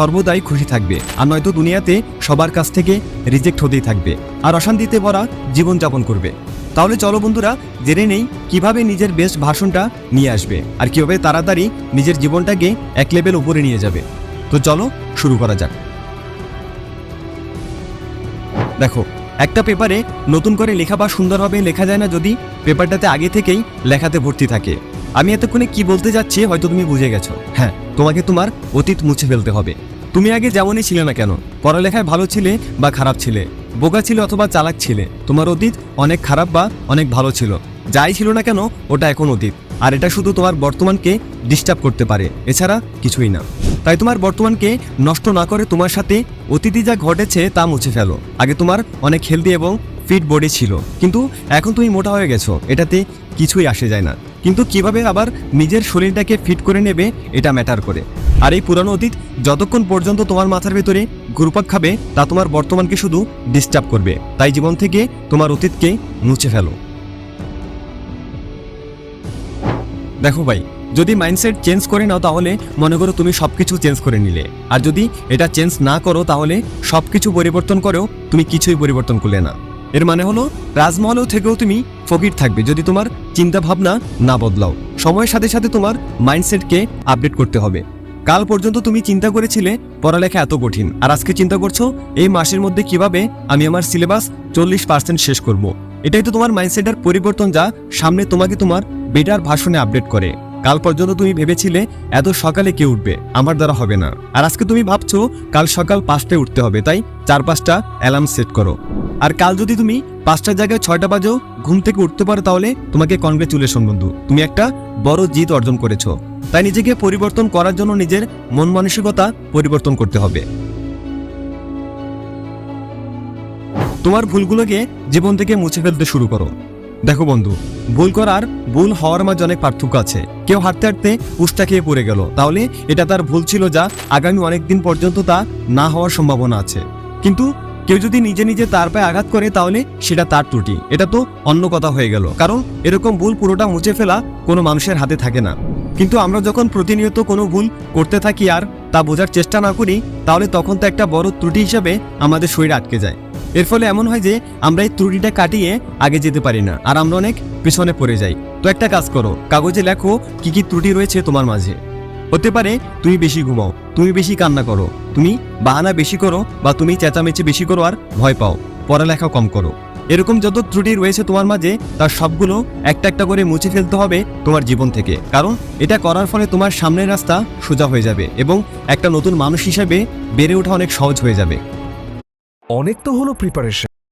সর্বদাই খুশি থাকবে। আর নয়তো দুনিয়াতে সবার কাছ থেকে রিজেক্ট হতেই থাকবে। আর অশান্তিতে ভরা জীবনযাপন করবে। তাহলে চলো বন্ধুরা, জেনে নেই কীভাবে নিজের বেস্ট ভাষণটা নিয়ে আসবে। আর কীভাবে তাড়াতাড়ি নিজের জীবনটাকে এক লেভেল উপরে নিয়ে যাবে। তো চলো শুরু করা যাক। দেখো, একটা পেপারে নতুন করে লেখা বা সুন্দরভাবে লেখা যায় না যদি পেপারটাতে আগে থেকেই লেখাতে ভর্তি থাকে। আমি এতক্ষণে কি বলতে যাচ্ছি হয়তো তুমি বুঝে গেছো। হ্যাঁ তোমাকে তোমার অতীত মুছে ফেলতে হবে। তুমি আগে যেমনই ছিলে না কেন, পড়ালেখায় ভালো ছিলে বা খারাপ ছিলে, বোকা ছিলে অথবা চালাক ছিলে, তোমার অতীত অনেক খারাপ বা অনেক ভালো ছিল। যাই ছিল না কেন, ওটা এখন অতীত। আর এটা শুধু তোমার বর্তমানকে ডিস্টার্ব করতে পারে, এছাড়া কিছুই না। তাই তোমার বর্তমানকে নষ্ট না করে তোমার সাথে অতীতে যা ঘটেছে তা মুছে ফেলো। আগে তোমার অনেক হেলদি এবং ফিট বডি ছিল, কিন্তু এখন তুমি মোটা হয়ে গেছো, এটাতে কিছুই আসে যায় না। কিন্তু কীভাবে আবার নিজের শরীরটাকে ফিট করে নেবে, এটা ম্যাটার করে। আর এই পুরানো অতীত যতক্ষণ পর্যন্ত তোমার মাথার ভেতরে ঘুরপাক খাবে, তা তোমার বর্তমানকে শুধু ডিস্টার্ব করবে। তাই জীবন থেকে তোমার অতীতকে মুছে ফেলো। দেখো ভাই, যদি মাইন্ডসেট চেঞ্জ করে নাও তাহলে মনে করো তুমি সব কিছু চেঞ্জ করে নিলে। আর যদি এটা চেঞ্জ না করো তাহলে সব কিছু পরিবর্তন করেও তুমি কিছুই পরিবর্তন করলে না। এর মানে হলো, রাজমহলেও থেকেও তুমি ফকির থাকবে যদি তোমার চিন্তা ভাবনা না বদলাও। সময়ের সাথে সাথে তোমার মাইন্ডসেটকে আপডেট করতে হবে। কাল পর্যন্ত তুমি চিন্তা করেছিলে, পড়ালেখা এত কঠিন, আর আজকে চিন্তা করছ, এই মাসের মধ্যে কীভাবে আমি আমার সিলেবাস চল্লিশ পার্সেন্ট শেষ করব। এটাই তো তোমার মাইন্ডসেটের পরিবর্তন যা সামনে তোমাকে তোমার বেটার ভাষণে আপডেট করে। কাল পর্যন্ত তুমি ভেবেছিলে, এত সকালে কে উঠবে? আমার দ্বারা হবে না। আর আজকে তুমি ভাবছ, কাল সকাল পাঁচটায় উঠতে হবে, তাই চার পাঁচটা অ্যালার্ম সেট করো। আর কাল যদি তুমি পাঁচটার জায়গায় ছয়টা বাজেও ঘুম থেকে উঠতে পারো তাহলে তোমাকে কনগ্রেচুলেশন বন্ধু। তুমি একটা বড় জিত অর্জন করেছ। তাই নিজেকে পরিবর্তন করার জন্য নিজের মন মানসিকতা পরিবর্তন করতে হবে। তোমার ভুলগুলোকে জীবন থেকে মুছে ফেলতে শুরু করো। দেখো বন্ধু, ভুল করার ভুল হওয়ার মাঝে অনেক পার্থক্য আছে। কেউ হাঁটতে হাঁটতে উষ্টা খেয়ে পড়ে গেল। তাহলে এটা তার ভুল ছিল যা আগামী অনেক দিন পর্যন্ত তা না হওয়ার সম্ভাবনা আছে। কিন্তু কেউ যদি নিজে নিজে তার পায়ে আঘাত করে, তাহলে সেটা তার ত্রুটি। এটা তো অন্য কথা হয়ে গেল। কারণ এরকম ভুল পুরোটা মুছে ফেলা কোনো মানুষের হাতে থাকে না। কিন্তু আমরা যখন প্রতিনিয়ত কোনো ভুল করতে থাকি আর তা বোঝার চেষ্টা না করি, তাহলে তখন তো একটা বড় ত্রুটি হিসাবে আমাদের শরীর আটকে যায়। এর ফলে এমন হয় যে, আমরা এই ত্রুটিটা কাটিয়ে আগে যেতে পারি না, আর আমরা অনেক পিছনে পড়ে যাই। তো একটা কাজ করো, কাগজে লেখো কি কি ত্রুটি রয়েছে তোমার মাঝে। হতে পারে তুমি বেশি ঘুমাও, তুমি বেশি কান্না করো, তুমি বাহানা বেশি করো বা তুমি চেঁচামেচি বেশি করো আর ভয় পাও, পড়ালেখা কম করো। এরকম যত ত্রুটি রয়েছে তোমার মাঝে, তার সবগুলো একটা একটা করে মুছে ফেলতে হবে তোমার জীবন থেকে। কারণ এটা করার ফলে তোমার সামনের রাস্তা সোজা হয়ে যাবে এবং একটা নতুন মানুষ হিসেবে বেড়ে ওঠা অনেক সহজ হয়ে যাবে। অনেক তো হলো প্রিপারেশন